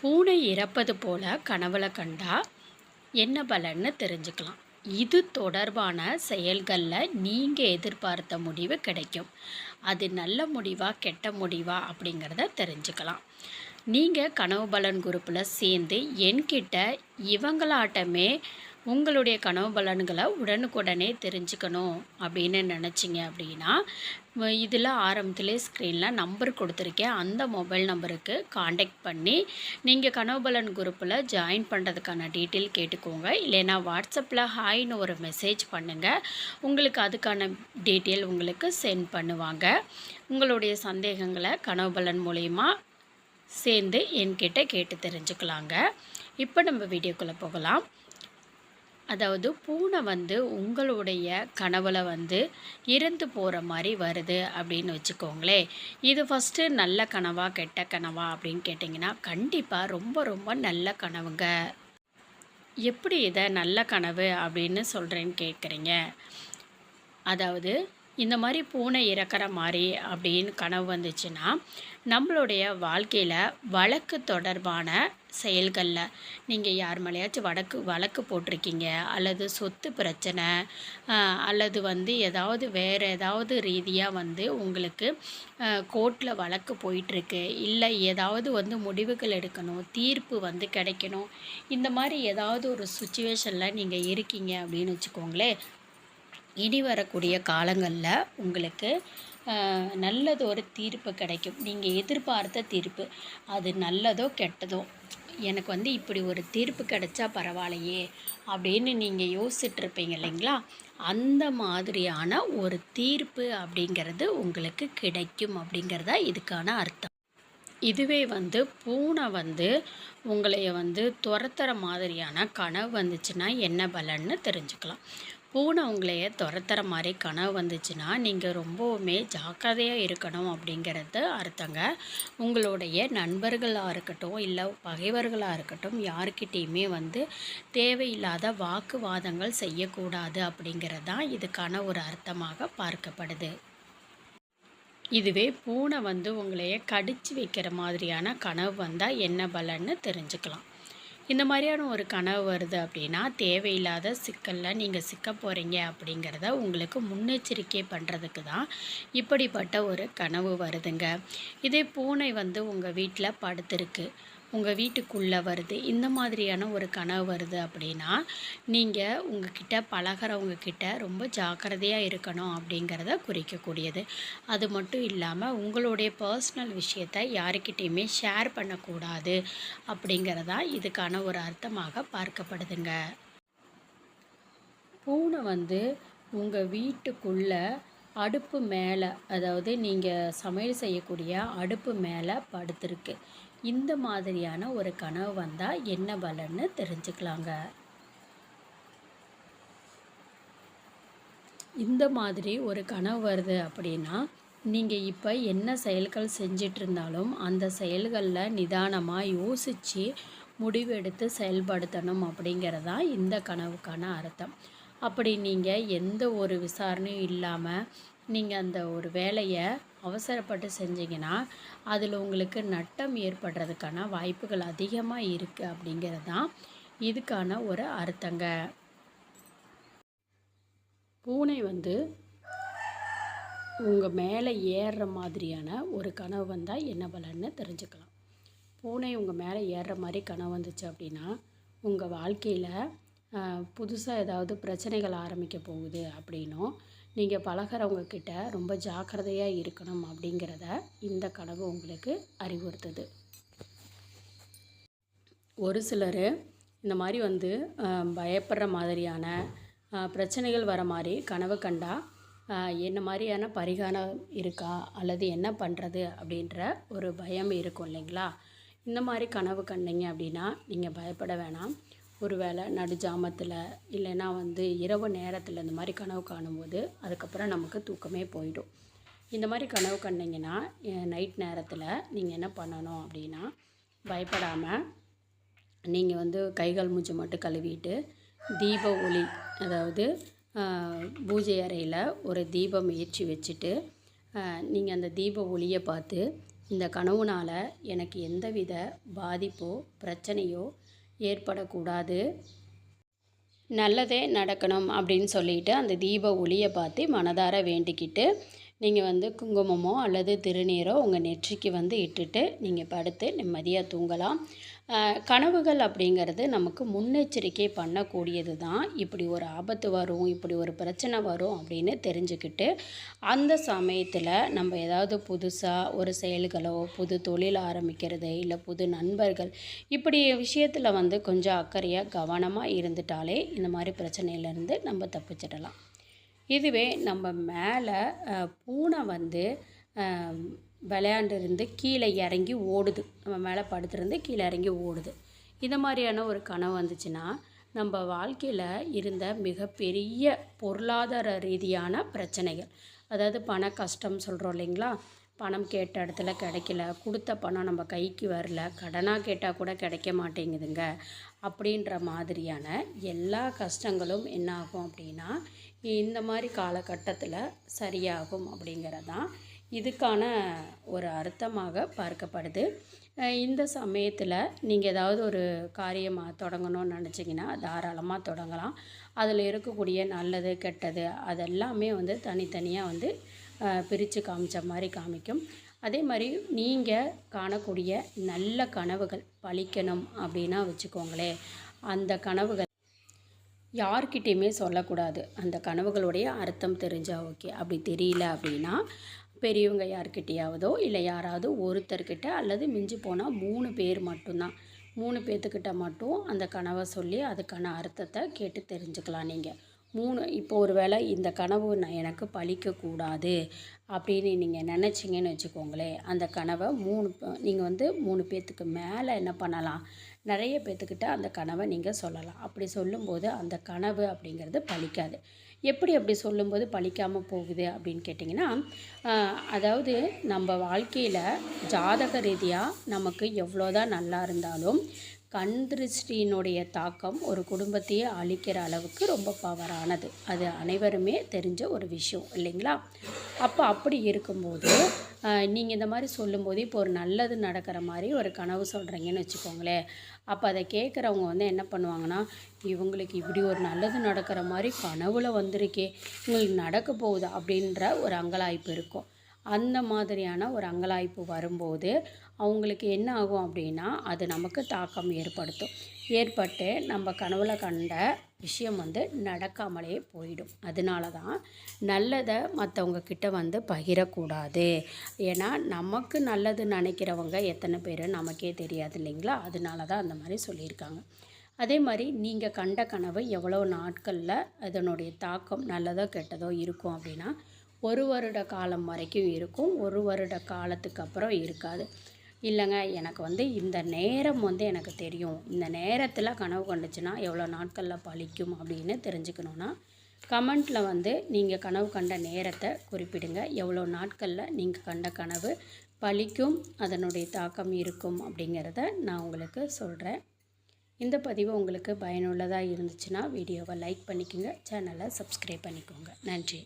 பூனை இறப்பது போல கனவுல கண்டா என்ன பலன்னு தெரிஞ்சுக்கலாம். இது தொடர்பான செயல்களில் நீங்கள் எதிர்பார்த்த முடிவு கிடைக்கும். அது நல்ல முடிவா கெட்ட முடிவா அப்படிங்கிறத தெரிஞ்சுக்கலாம். நீங்கள் கனவு பலன் குரூப்பில் சேர்ந்து என்கிட்ட இவங்களாட்டமே உங்களுடைய கனவு பலன்களை உடனுக்குடனே தெரிஞ்சுக்கணும் அப்படின்னு நினச்சிங்க அப்படின்னா இதில் ஆரம்பத்திலே ஸ்க்ரீனில் நம்பர் கொடுத்துருக்கேன். அந்த மொபைல் நம்பருக்கு காண்டாக்ட் பண்ணி நீங்கள் கனவு பலன் குரூப்பில் ஜாயின் பண்ணுறதுக்கான டீட்டெயில் கேட்டுக்கோங்க. இல்லைன்னா வாட்ஸ்அப்பில் ஹாய்னு ஒரு மெசேஜ் பண்ணுங்கள் உங்களுக்கு அதுக்கான டீட்டெயில் உங்களுக்கு சென்ட் பண்ணுவாங்க. உங்களுடைய சந்தேகங்களை கனவு பலன் மூலிமா சேர்ந்து என்கிட்ட கேட்டு தெரிஞ்சுக்கலாங்க. இப்போ நம்ம வீடியோக்குள்ளே போகலாம். அதாவது பூனை வந்து உங்களுடைய கனவுல வந்து இறந்து போகிற மாதிரி வருது அப்படின்னு வச்சுக்கோங்களேன். இது ஃபஸ்ட்டு நல்ல கனவா கெட்ட கனவா அப்படின்னு கேட்டிங்கன்னா கண்டிப்பாக ரொம்ப ரொம்ப நல்ல கனவுங்க. எப்படி இதை நல்ல கனவு அப்படின்னு சொல்கிறேன்னு கேட்குறீங்க அதாவது இந்த மாதிரி பூனை இறக்குற மாதிரி அப்படின்னு கனவு வந்துச்சுன்னா நம்மளுடைய வாழ்க்கையில் வழக்கு தொடர்பான செயல்களில் நீங்கள் யார் மேலேயாச்சும் வழக்கு வழக்கு போட்டிருக்கீங்க அல்லது சொத்து பிரச்சனை அல்லது வந்து ஏதாவது வேறு ஏதாவது ரீதியாக வந்து உங்களுக்கு கோர்ட்டில் வழக்கு போயிட்டுருக்கு இல்லை ஏதாவது வந்து முடிவுகள் எடுக்கணும் தீர்ப்பு வந்து கிடைக்கணும் இந்த மாதிரி ஏதாவது ஒரு சுச்சுவேஷனில் நீங்கள் இருக்கீங்க அப்படின்னு வச்சுக்கோங்களேன் இனி வரக்கூடிய காலங்களில் உங்களுக்கு நல்லது ஒரு தீர்ப்பு கிடைக்கும். நீங்கள் எதிர்பார்த்த தீர்ப்பு. அது நல்லதோ கெட்டதோ. எனக்கு வந்து இப்படி ஒரு தீர்ப்பு கிடைச்சா பரவாயில்லையே அப்படின்னு நீங்கள் யோசிச்சுட்ருப்பீங்க இல்லைங்களா? அந்த மாதிரியான ஒரு தீர்ப்பு அப்படிங்கிறது உங்களுக்கு கிடைக்கும் அப்படிங்கிறதா இதுக்கான அர்த்தம். இதுவே வந்து பூனை வந்து உங்களைய வந்து துரத்துற மாதிரியான கனவு வந்துச்சுன்னா என்ன பலன்னு தெரிஞ்சுக்கலாம். பூனை உங்களைய துரத்துற மாதிரி கனவு வந்துச்சுன்னா நீங்கள் ரொம்பவுமே ஜாக்கிரதையாக இருக்கணும் அப்படிங்கிறது அர்த்தங்க. உங்களுடைய நண்பர்களாக இருக்கட்டும் இல்லை பகைவர்களாக இருக்கட்டும் யாருக்கிட்டேயுமே வந்து தேவையில்லாத வாக்குவாதங்கள் செய்யக்கூடாது அப்படிங்கிறது தான் இதுக்கான ஒரு அர்த்தமாக பார்க்கப்படுது. இதுவே பூனை வந்து உங்களைய கடிச்சு வைக்கிற மாதிரியான கனவு வந்தால் என்ன பலன்னு தெரிஞ்சுக்கலாம். இந்த மாதிரியான ஒரு கனவு வருது அப்படின்னா தேவையில்லாத சிக்கலில் நீங்கள் சிக்க போகிறீங்க அப்படிங்கிறத உங்களுக்கு முன்னெச்சரிக்கை பண்ணுறதுக்கு தான் இப்படிப்பட்ட ஒரு கனவு வருதுங்க. இதே பூனை வந்து உங்கள் வீட்டில் படுத்துருக்கு. உங்கள் வீட்டுக்குள்ளே வருது இந்த மாதிரியான ஒரு கனவு வருது அப்படின்னா நீங்கள் உங்ககிட்ட பழகிறவங்கக்கிட்ட ரொம்ப ஜாக்கிரதையாக இருக்கணும் அப்படிங்கிறத குறிக்கக்கூடியது. அது மட்டும் இல்லாமல் உங்களுடைய பர்சனல் விஷயத்தை யாருக்கிட்டேயுமே ஷேர் பண்ணக்கூடாது அப்படிங்கிறதா இதுக்கான ஒரு அர்த்தமாக பார்க்கப்படுதுங்க. பூனை வந்து உங்கள் வீட்டுக்குள்ளே அடுப்பு மேலே அதாவது நீங்கள் சமையல் செய்யக்கூடிய அடுப்பு மேலே படுத்துருக்கு. இந்த மாதிரியான ஒரு கனவு வந்தால் என்ன பலன்னு தெரிஞ்சுக்கலாங்க. இந்த மாதிரி ஒரு கனவு வருது அப்படின்னா நீங்கள் இப்போ என்ன செயல்கள் செஞ்சிட்டு இருந்தாலும் அந்த செயல்களில் நிதானமாக யோசித்து முடிவெடுத்து செயல்படுத்தணும் அப்படிங்கிறதான் இந்த கனவுக்கான அர்த்தம். அப்படி நீங்கள் எந்த ஒரு விசாரணையும் இல்லாமல் நீங்கள் அந்த ஒரு வேலையை அவசரப்பட்டு செஞ்சிங்கன்னா அதில் உங்களுக்கு நட்டம் ஏற்படுறதுக்கான வாய்ப்புகள் அதிகமாக இருக்குது அப்படிங்கிறது தான் இதுக்கான ஒரு அர்த்தங்க. பூனை வந்து உங்கள் மேலே ஏறுற மாதிரியான ஒரு கனவு வந்தால் என்ன பலன்னு தெரிஞ்சுக்கலாம். பூனை உங்கள் மேலே ஏறுற மாதிரி கனவு வந்துச்சு அப்படின்னா உங்கள் வாழ்க்கையில் புதுசாக ஏதாவது பிரச்சனைகள் ஆரம்பிக்க போகுது அப்படின்னும் நீங்கள் பழகிறவங்கக்கிட்ட ரொம்ப ஜாக்கிரதையாக இருக்கணும் அப்படிங்கிறத இந்த கனவு உங்களுக்கு அறிவுறுத்துது. ஒரு சிலர் இந்த மாதிரி வந்து பயப்படுற மாதிரியான பிரச்சனைகள் வர மாதிரி கனவு கண்டா என்ன மாதிரியான பரிகாரம் இருக்கா அல்லது என்ன பண்ணுறது அப்படின்ற ஒரு பயம் இருக்கும் இல்லைங்களா? இந்த மாதிரி கனவு கண்டீங்க அப்படின்னா நீங்கள் பயப்பட வேணாம். ஒரு வேளை நடுஜாமத்தில் இல்லைன்னா வந்து இரவு நேரத்தில் இந்த மாதிரி கனவு காணும்போது அதுக்கப்புறம் நமக்கு தூக்கமே போயிடும். இந்த மாதிரி கனவு கண்டிங்கன்னா நைட் நேரத்தில் நீங்கள் என்ன பண்ணணும் அப்படின்னா பயப்படாமல் நீங்கள் வந்து கைகால் மூச்சு மட்டும் கழுவிட்டு தீப ஒளி அதாவது பூஜை அறையில் ஒரு தீபம் ஏற்றி வச்சுட்டு நீங்கள் அந்த தீப ஒளியை பார்த்து இந்த கனவுனால் எனக்கு எந்தவித பாதிப்போ பிரச்சனையோ ஏற்படக்கூடாது. நல்லதே நடக்கணும் அப்படின்னு சொல்லிட்டு அந்த தீப ஒளியை பார்த்து மனதார வேண்டிக்கிட்டு நீங்கள் வந்து குங்குமமோ அல்லது திருநீரோ உங்கள் நெற்றிக்கு வந்து இட்டுட்டு நீங்கள் படுத்து நிம்மதியாக தூங்கலாம். கனவுகள் அப்படிங்கிறது நமக்கு முன்னெச்சரிக்கை பண்ணக்கூடியது தான். இப்படி ஒரு ஆபத்து வரும் இப்படி ஒரு பிரச்சனை வரும் அப்படின்னு தெரிஞ்சுக்கிட்டு அந்த சமயத்தில் நம்ம ஏதாவது புதுசாக ஒரு செயல்களோ புது தொழில் ஆரம்பிக்கிறது இல்லை புது நண்பர்கள் இப்படி விஷயத்தில் வந்து கொஞ்சம் அக்கறையாக கவனமாக இருந்துட்டாலே இந்த மாதிரி பிரச்சனையிலேருந்து நம்ம தப்பிச்சிடலாம். இதுவே நம்ம மேலே பூனை வந்து விளையாண்டுருந்து கீழே இறங்கி ஓடுது. நம்ம மேலே படுத்துருந்து கீழே இறங்கி ஓடுது. இந்த மாதிரியான ஒரு கனவு வந்துச்சுன்னா நம்ம வாழ்க்கையில் இருந்த மிகப்பெரிய பொருளாதார ரீதியான பிரச்சனைகள் அதாவது பண கஷ்டம் சொல்கிறோம் இல்லைங்களா? பணம் கேட்ட இடத்துல கிடைக்கல கொடுத்த பணம் நம்ம கைக்கு வரல கடனாக கேட்டால் கூட கிடைக்க மாட்டேங்குதுங்க. அப்படின்ற மாதிரியான எல்லா கஷ்டங்களும் என்னாகும் அப்படின்னா இந்த மாதிரி காலகட்டத்தில் சரியாகும் அப்படிங்கிறதான் இதுக்கான ஒரு அர்த்தமாக பார்க்கப்படுது. இந்த சமயத்தில் நீங்கள் ஏதாவது ஒரு காரியமாக தொடங்கணும்னு நினச்சிங்கன்னா தாராளமாக தொடங்கலாம். அதில் இருக்கக்கூடிய நல்லது கெட்டது அதெல்லாமே வந்து தனித்தனியாக வந்து பிரித்து காமிச்ச மாதிரி காமிக்கும். அதே மாதிரி நீங்கள் காணக்கூடிய நல்ல கனவுகள் பழிக்கணும் அப்படின்னா வச்சுக்கோங்களேன். அந்த கனவுகள் யார்கிட்டேயுமே சொல்லக்கூடாது. அந்த கனவுகளுடைய அர்த்தம் தெரிஞ்சால் ஓகே. அப்படி தெரியல அப்படின்னா பெரியவங்க யார்கிட்டயாவதோ இல்லை யாராவது ஒருத்தர்கிட்ட அல்லது மிஞ்சி போனால் மூணு பேர் மட்டும்தான். மூணு பேர்த்துக்கிட்ட மட்டும் அந்த கனவை சொல்லி அதுக்கான அர்த்தத்தை கேட்டு தெரிஞ்சுக்கலாம் நீங்கள் மூணு இப்போ ஒரு வேளை இந்த கனவு நான் எனக்கு பழிக்கக்கூடாது அப்படின்னு நீங்கள் நினச்சிங்கன்னு வச்சுக்கோங்களேன். அந்த கனவை மூணு நீங்கள் வந்து மூணு பேர்த்துக்கு மேலே என்ன பண்ணலாம்? நிறைய பேர்த்துக்கிட்ட அந்த கனவை நீங்கள் சொல்லலாம். அப்படி சொல்லும்போது அந்த கனவு அப்படிங்கிறது பலிக்காது எப்படி அப்படி சொல்லும்போது பழிக்காமல் போகுது அப்படின்னு கேட்டிங்கன்னா அதாவது நம்ம வாழ்க்கையில் ஜாதக ரீதியாக நமக்கு எவ்வளோதான் நல்லா இருந்தாலும் கண் திருஷ்டியினுடைய தாக்கம் ஒரு குடும்பத்தையே அழிக்கிற அளவுக்கு ரொம்ப பவரானது அது அனைவருமே தெரிஞ்ச ஒரு விஷயம் இல்லைங்களா? அப்போ அப்படி இருக்கும்போது நீங்கள் இந்த மாதிரி சொல்லும்போது இப்போ ஒரு நல்லது நடக்கிற மாதிரி ஒரு கனவு சொல்கிறீங்கன்னு வச்சுக்கோங்களேன். அப்போ அதை கேட்குறவங்க வந்து என்ன பண்ணுவாங்கன்னா இவங்களுக்கு இப்படி ஒரு நல்லது நடக்கிற மாதிரி கனவுல வந்திருக்கே இவங்களுக்கு நடக்க போகுது அப்படின்ற ஒரு அங்கலாய்ப்பு இருக்கும். அந்த மாதிரியான ஒரு அங்கலாய்ப்பு வரும்போது அவங்களுக்கு என்ன ஆகும் அப்படின்னா அது நமக்கு தாக்கம் ஏற்படுத்தும். ஏற்பட்டு நம்ம கனவுல கண்ட விஷயம் வந்து நடக்காமலே போயிடும். அதனால தான் நல்லதை மற்றவங்க கிட்ட வந்து பகிரக்கூடாது. ஏன்னா நமக்கு நல்லது நினைக்கிறவங்க எத்தனை பேர் நமக்கே தெரியாது இல்லைங்களா? அதனால தான் அந்த மாதிரி சொல்லியிருக்காங்க. அதே மாதிரி நீங்கள் கண்ட கனவு எவ்வளோ நாட்களில் அதனுடைய தாக்கம் நல்லதோ கெட்டதோ இருக்கும் அப்படின்னா ஒரு வருட காலம் வரைக்கும் இருக்கும். ஒரு வருட காலத்துக்கு அப்புறம் இருக்காது. இல்லைங்க எனக்கு வந்து இந்த நேரம் வந்து எனக்கு தெரியும். இந்த நேரத்தில் கனவு கண்டுச்சுன்னா எவ்வளோ நாட்களில் பழிக்கும் அப்படின்னு தெரிஞ்சுக்கணுன்னா கமெண்ட்டில் வந்து நீங்கள் கனவு கண்ட நேரத்தை குறிப்பிடுங்க. எவ்வளோ நாட்களில் நீங்கள் கண்ட கனவு பழிக்கும் அதனுடைய தாக்கம் இருக்கும் அப்படிங்கிறத நான் உங்களுக்கு சொல்கிறேன் இந்த பதிவு உங்களுக்கு பயனுள்ளதாக இருந்துச்சுன்னா வீடியோவை லைக் பண்ணிக்கோங்க. சேனலை சப்ஸ்கிரைப் பண்ணிக்கோங்க. நன்றி.